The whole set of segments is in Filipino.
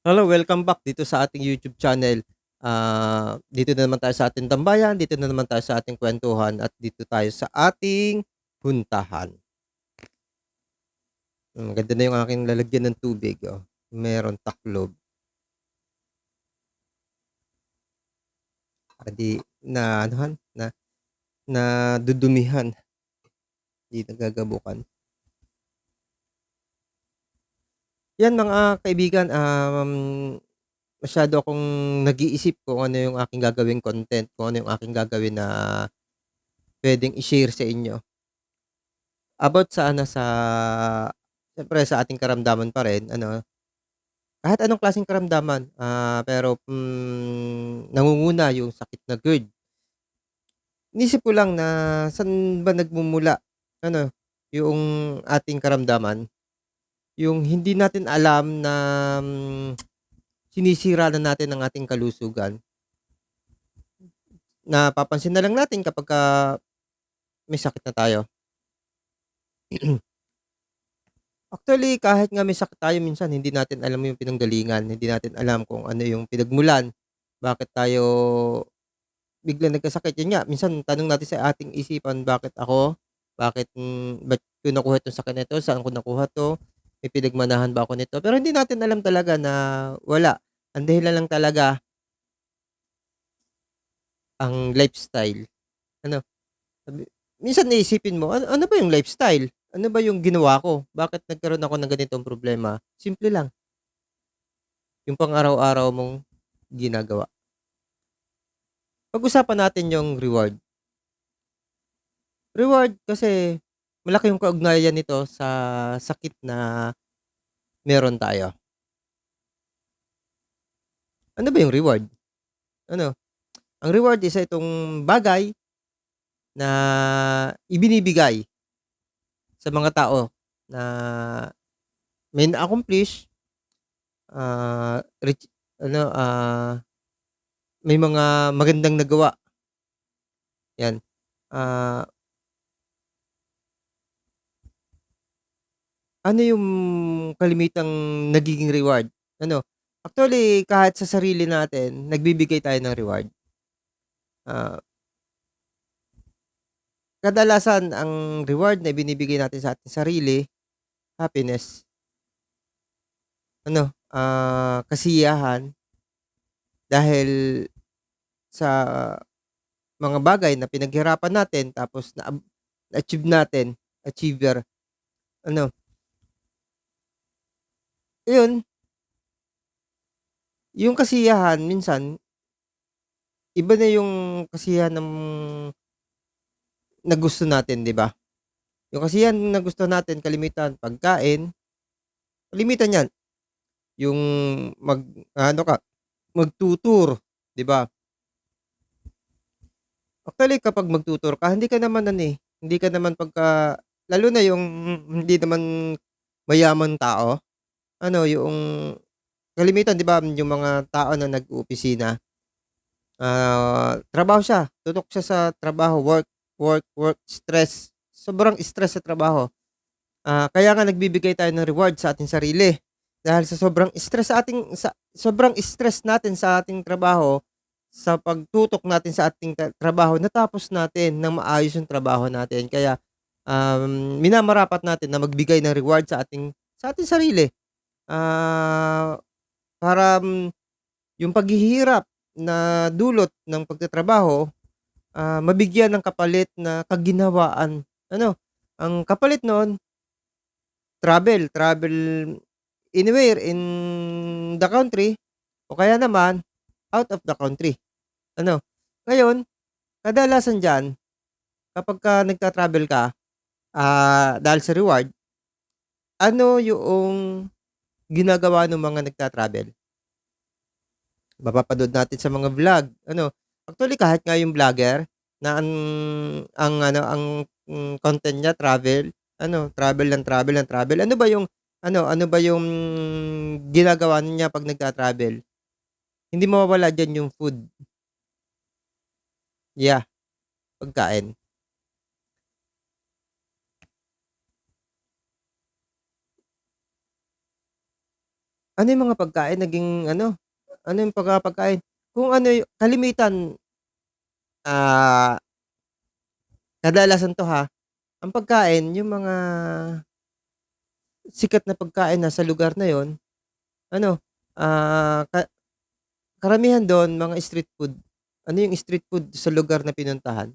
Hello, welcome back dito sa ating YouTube channel. Ah, dito na naman tayo sa ating tambayan, dito na naman tayo sa ating kwentuhan at dito tayo sa ating puntahan. Hmm, ganda na yung aking lalagyan ng tubig, oh. Meron taklob. Para di na anuhan, na nadudumihan. Di nagagabukan. Yan mga kaibigan, um, masyado akong nag-iisip kung ano yung aking gagawing content, kung ano yung aking gagawin na puwedeng i-share sa inyo. About sa ano, sa siyempre sa ating karamdaman pa rin ano. Kahit anong klaseng karamdaman, ah, pero, hmm, nangunguna yung sakit na GERD. Inisip ko lang na saan ba nagmumula ano, yung ating karamdaman. Yung hindi natin alam na, hmm, sinisira na natin ang ating kalusugan. Napapansin na lang natin kapagka may sakit na tayo. Actually, kahit nga may sakit tayo minsan hindi natin alam yung pinanggalingan, hindi natin alam kung ano yung pinagmulan, bakit tayo biglang nagkasakit. Yun nga, minsan tanong natin sa ating isipan, bakit ako? Bakit, hmm, ba't ko nakuha itong sakit na ito? Saan ko nakuha 'to? May ba ako nito? Pero hindi natin alam talaga na wala. Ang dahilan lang talaga ang lifestyle. Ano, sabi minsan iisipin mo, ano ano ba yung lifestyle? Ano ba yung ginawa ko? Bakit nagkaroon ako ng ganitong problema? Simple lang. Yung pang-araw-araw mong ginagawa. Pag-usapan natin yung reward. Reward kasi malaki yung kaugnayan nito sa sakit na meron tayo. Ano ba yung reward? Ano, ang reward isa itong bagay na ibinibigay sa mga tao na may na-accomplish, ah, rich ano, ah, may mga magandang nagawa. Yan, ah Ano yung kalimitang nagiging reward? Ano, actually kahit sa sarili natin nagbibigay tayo ng reward. Ah Kadalasan ang reward na ibinibigay natin sa ating sarili, happiness. Ano, ah, kasiyahan. Dahil sa mga bagay na pinaghirapan natin tapos na-achieve natin, achiever. Ano Iyon. Yung kasiyahan minsan iba na yung kasiyahan ng na gusto natin, 'di ba? Yung kasiyahan na gusto natin kalimitan pagkain, kalimitan 'yan. Yung mag-aano ka, magtu-tour, 'di ba? Actually kapag magtu-tour ka hindi ka naman ano, eh, hindi ka naman pagka lalo na yung hindi naman mayamang tao, ano yung kalimitan 'di ba yung mga tao na nag-oopisina, ah, trabaho siya, tutok siya sa trabaho, work, work, work, stress. Sobrang stress sa trabaho. Ah, kaya nga nagbibigay tayo ng reward sa ating sarili. Dahil sa sobrang stress sa ating sa sobrang stress natin sa ating trabaho, sa pagtutok natin sa ating ta trabaho natapos natin ng maayos yung trabaho natin. Kaya, um, minamarapat natin na magbigay ng reward sa ating sa ating sarili. Ah, para, hmm, yung paghihirap na dulot ng pagtatrabaho, ah, mabigyan ng kapalit na kaginhawaan. Ano, ang kapalit no'n travel, travel anywhere in the country o kaya naman out of the country. Ano, ngayon kadalasan diyan kapagka nagta-travel ka, ah, dahil sa reward, ano yoong ginagawa nung mga nagta-travel? Mapapanood natin sa mga vlog, ano. Actually kahit nga yung vlogger na ang ang ano, ang hmm, content niya travel, ano, travel ng travel ng travel. Ano ba yung ano, ano ba yung ginagawa niya 'pag nagta-travel? Hindi mawawala diyan yung food. Yeah, pagkain. Ano yung mga pagkain naging ano, ano yung mga pagkain? Kung ano yu kalimitan ah kadalasan 'to ha, ang pagkain yung mga sikat na pagkain na sa lugar na yun, ano, ah, ka karamihan dun mga street food. Ano yung street food sa lugar na pinuntahan,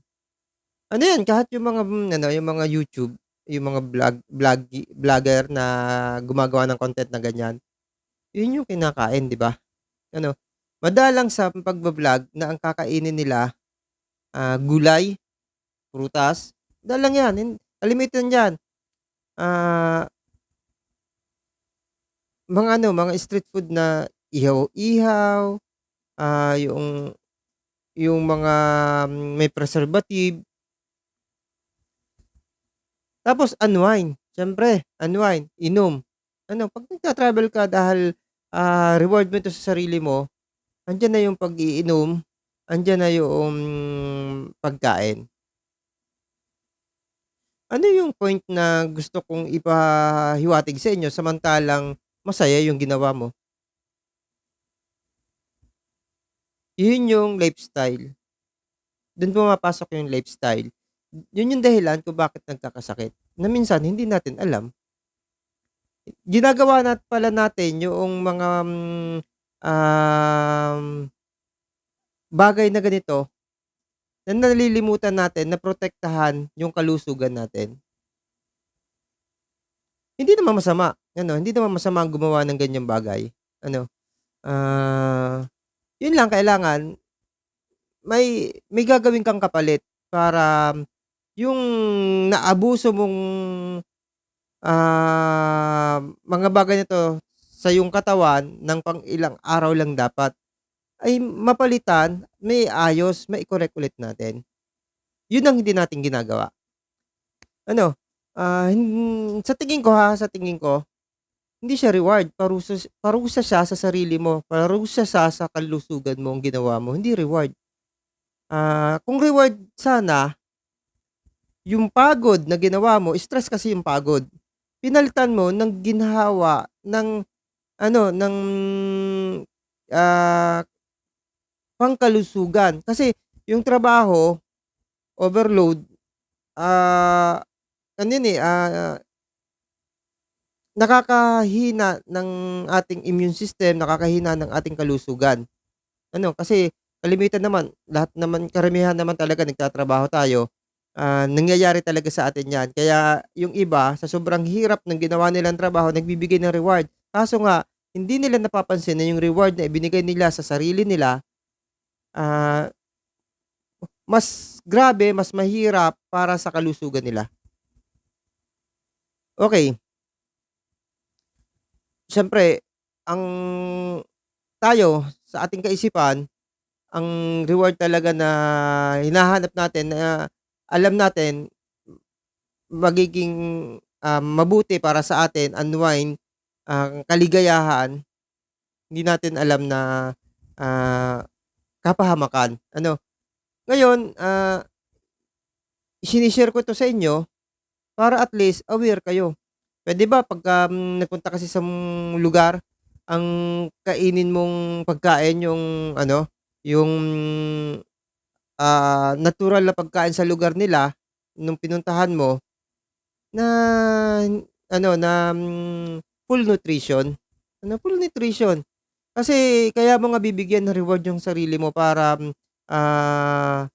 ano yan kahit yung mga, hmm, ano, yung mga YouTube, yung mga vlog vloggi vlogger na gumagawa ng content na ganyan, yun yung kinakain 'di ba? Ano, madalang sa pagba-vlog na ang kakainin nila, ah, gulay, prutas, madalang yan, hin kalimitan diyan, ah mga ano, mga street food na ihaw-ihaw, ah, yoong yung mga may preservative. Tapos unwind, siyempre unwind, inom. Ano 'pag nagta-travel ka dahil, ah, reward mo ito sa sarili mo, andiyan na yung pag-iinom, andiyan na yoong pagkain. Ano yung point na gusto kong ipahiwatig sa inyo samantalang masaya yung ginawa mo? Yun yung lifestyle. Dun pumapasok yung lifestyle. Yun yung dahilan kung bakit nagkakasakit, na minsan hindi natin alam. Ginagawa nat pala natin yoong mga, um bagay na ganito, na nalilimutan natin na protektahan yung kalusugan natin. Hindi naman masama, ano, hindi naman masama ang gumawa ng ganyang bagay, ano, ah, yun lang kailangan may may gagawin kang kapalit para yung naabuso mong, ah, mga bagay na 'to sa iyong katawan ng pang ilang araw lang dapat, ay mapalitan, maiayos, mai-correct ulit natin. Yun ang hindi natin ginagawa. Ano, ah, sa tingin ko ha, sa tingin ko, hindi siya reward, parusa parusa siya sa sarili mo, parusa siya sa kalusugan mo ang ginawa mo, hindi reward. Ah, kung reward sana yung pagod na ginawa mo, stress kasi yung pagod, pinalitan mo ng ginhawa ng ano, ng, ah, pangkalusugan. Kasi yung trabaho, overload, ah, ano yun, eh, ah nakakahina ng ating immune system, nakakahina ng ating kalusugan. Ano, kasi kalimitan naman, lahat naman karamihan naman talaga nagtatrabaho tayo, ah, nangyayari talaga sa atin 'yan. Kaya yung iba sa sobrang hirap ng ginawa nilang trabaho nagbibigay ng reward. Kaso nga, hindi nila napapansin na yung reward na ibinigay nila sa sarili nila, ah, mas grabe, mas mahirap para sa kalusugan nila. Okey. Siyempre, ang tayo sa ating kaisipan, ang reward talaga na hinahanap natin na alam natin magiging, ah, mabuti para sa atin, unwind, ang kaligayahan, hindi natin alam na, ah, kapahamakan, ano. Ngayon, ah shini-share ko 'to sa inyo para at least aware kayo. Puwede ba pagka, hmm, nagpunta kasi sa, lugar, ang kainin mong pagkain yung ano, yung, ah, natural na pagkain sa lugar nila nung pinuntahan mo, na ano, na, hmm, full nutrition, ano, full nutrition. Kasi kaya mo nga bibigyan ng reward yung sarili mo para, hmm, ah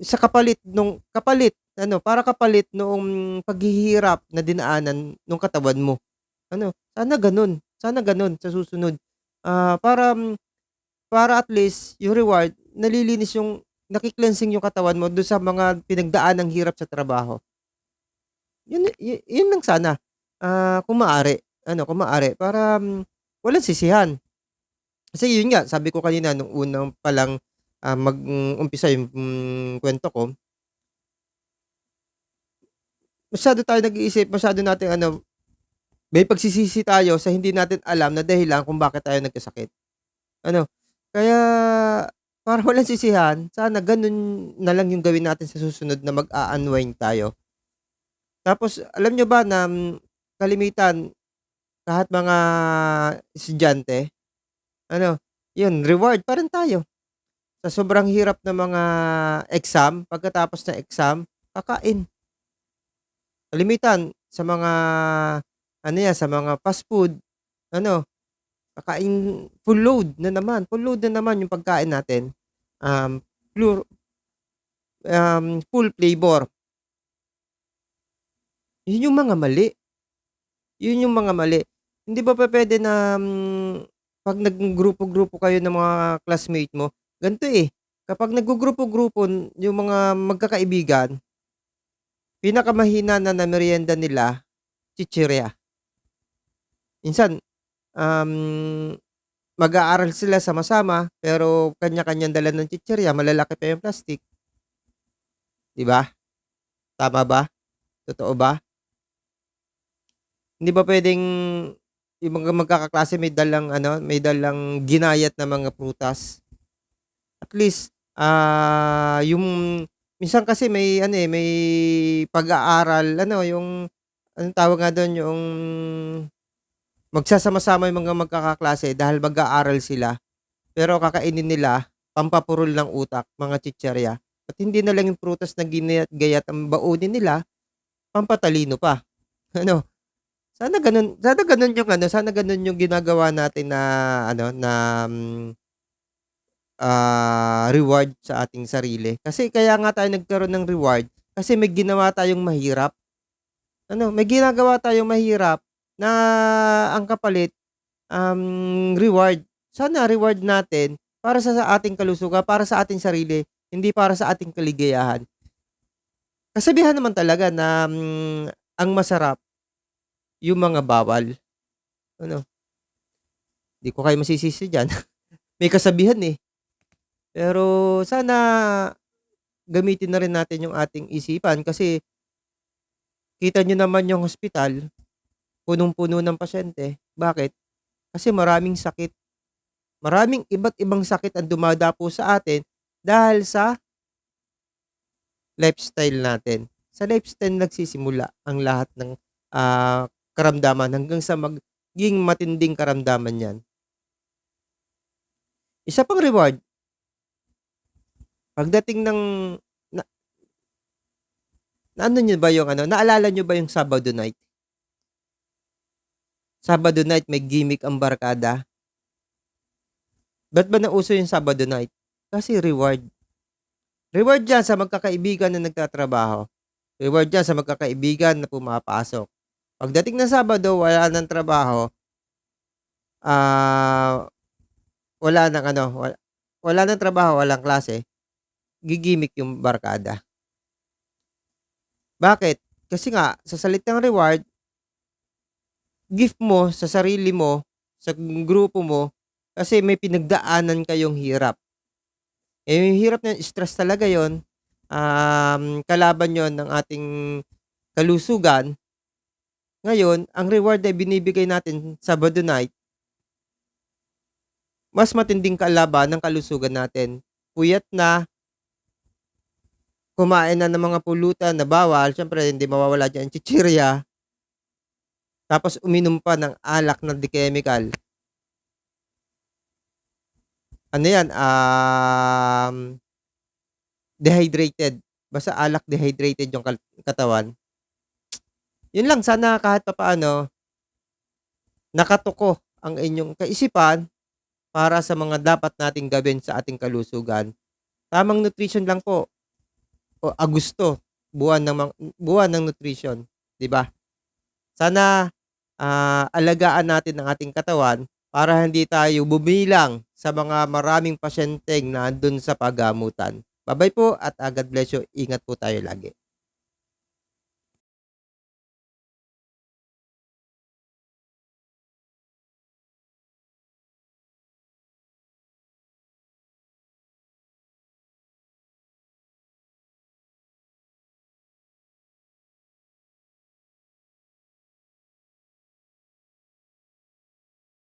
sa kapalit nung kapalit ano, para kapalit noong paghihirap na dinaanan nung katawan mo. Ano, sana gano'n, sana gano'n sa susunod. Ah, para, hmm, para at least yung reward nalilinis yung naki-cleansing yung katawan mo dun sa mga pinagdaanang hirap sa trabaho. Yun yu yun lang sana, ah, kung maaari, ano, kung maaari para, hmm, walang sisihan. Kasi yun nga, sabi ko kanina nung unang pa lang, ah, mag-umpisa yung, hmm, kuwento ko masyado tayong nag-iisip, masyado nating ano, may pagsisisi tayo sa hindi natin alam na dahilan kung bakit tayo nagkasakit. Ano, kaya para walang sisihan, sana gano'n na lang yung gawin natin sa susunod na mag-a-unwind tayo. Tapos alam niyo ba na, hmm, kalimitan kahit mga estudyante, ano, yun reward pa rin tayo. Sa sobrang hirap ng mga exam, pagkatapos ng exam, kakain. Kalimitan sa mga ano yan, sa mga fast food, ano, kakain full load na naman, full load na naman yung pagkain natin. Um, plur um, full flavor. Yun yung mga mali. Yun yung mga mali. Hindi ba pupuwede na, hmm, 'pag naggrupo-grupo kayo ng mga classmate mo, ganito, eh, kapag naggugrupo-grupo yung mga magkakaibigan pinakamahina na na meryenda nila, chichirya. Minsan, um, mag-aaral sila sama-sama, pero kanya-kanyang dala ng chichirya, malalaki pa yung plastic. 'Di ba? Tama ba? Totoo ba? Hindi ba puwedeng yung mga magkakaklase may dalang ano, may dalang ginayat na mga prutas? At least, ah, yung minsan kasi may ano, eh, may pag-aaral ano, yung anong tawag nga dun, yung magsasama-sama yung mga magkakaklase dahil mag-aaral sila, pero kakainin nila pampapurol ng utak, mga chichirya. At hindi na lang yung prutas na ginayat-gayat ang baunin nila, pampatalino pa. Ano, sana gano'n sana gano'n yung ano, sana gano'n yung ginagawa natin na ano, na, hmm, ah, reward sa ating sarili. Kasi kaya nga tayo nagkaroon ng reward, kasi may ginawa tayong mahirap. Ano, may ginagawa tayong mahirap na ang kapalit, um, reward. Sana reward natin para sa sa ating kalusugan, para sa ating sarili, hindi para sa ating kaligayahan. Kasabihan naman talaga na, hmm, ang masarap yung mga bawal. Ano? 'Di ko kayo masisisi diyan. May kasabihan, eh. Pero sana gamitin na rin natin yung ating isipan kasi kita niyo naman yung hospital, punong-puno ng pasyente. Bakit? Kasi maraming sakit. Maraming iba't ibang sakit ang dumadapo sa atin dahil sa lifestyle natin. Sa lifestyle nagsisimula ang lahat ng, ah, karamdaman hanggang sa maging matinding karamdaman 'yan. Isa pang reward pagdating ng na naano niyo ba yung ano, naalala niyo ba yung Sabado night? Sabado night may gimmick ang barkada. Ba't ba nauso yung Sabado night? Kasi reward. Reward 'yan sa magkakaibigan na nagtatrabaho. Reward 'yan sa magkakaibigan na pumapasok. Pagdating ng Sabado wala ng trabaho ah, wala ng ano, wala wala ng trabaho, walang klase, gi-gimmick yung barkada. Bakit? Kasi nga sa salitang reward gift mo sa sarili mo, sa grupo mo, kasi may pinagdaanan kayong hirap. Eh, yung hirap na stress talaga yon um, kalaban yon ng ating kalusugan. Ngayon, ang reward ay binibigay natin Sabado night mas matinding kalaban ng kalusugan natin. Puyat na kumain na ng mga pulutan na bawal, siyempre hindi mawawala diyan chichirya. Tapos uminom pa ng alak na di-chemical. Ano 'yan, um, dehydrated. Basta alak dehydrated yung katawan. Yun lang sana kahit papaano nakatuko ang inyong kaisipan para sa mga dapat nating gawin sa ating kalusugan. Tamang nutrition lang po. O Agosto, buwan ng buwan ng nutrition, 'di ba? Sana, ah, alagaan natin ang ating katawan para hindi tayo bumilang sa mga maraming pasyenteng nandun sa paggamutan. Ba-bye po at, ah, God bless you. Ingat po tayo lagi.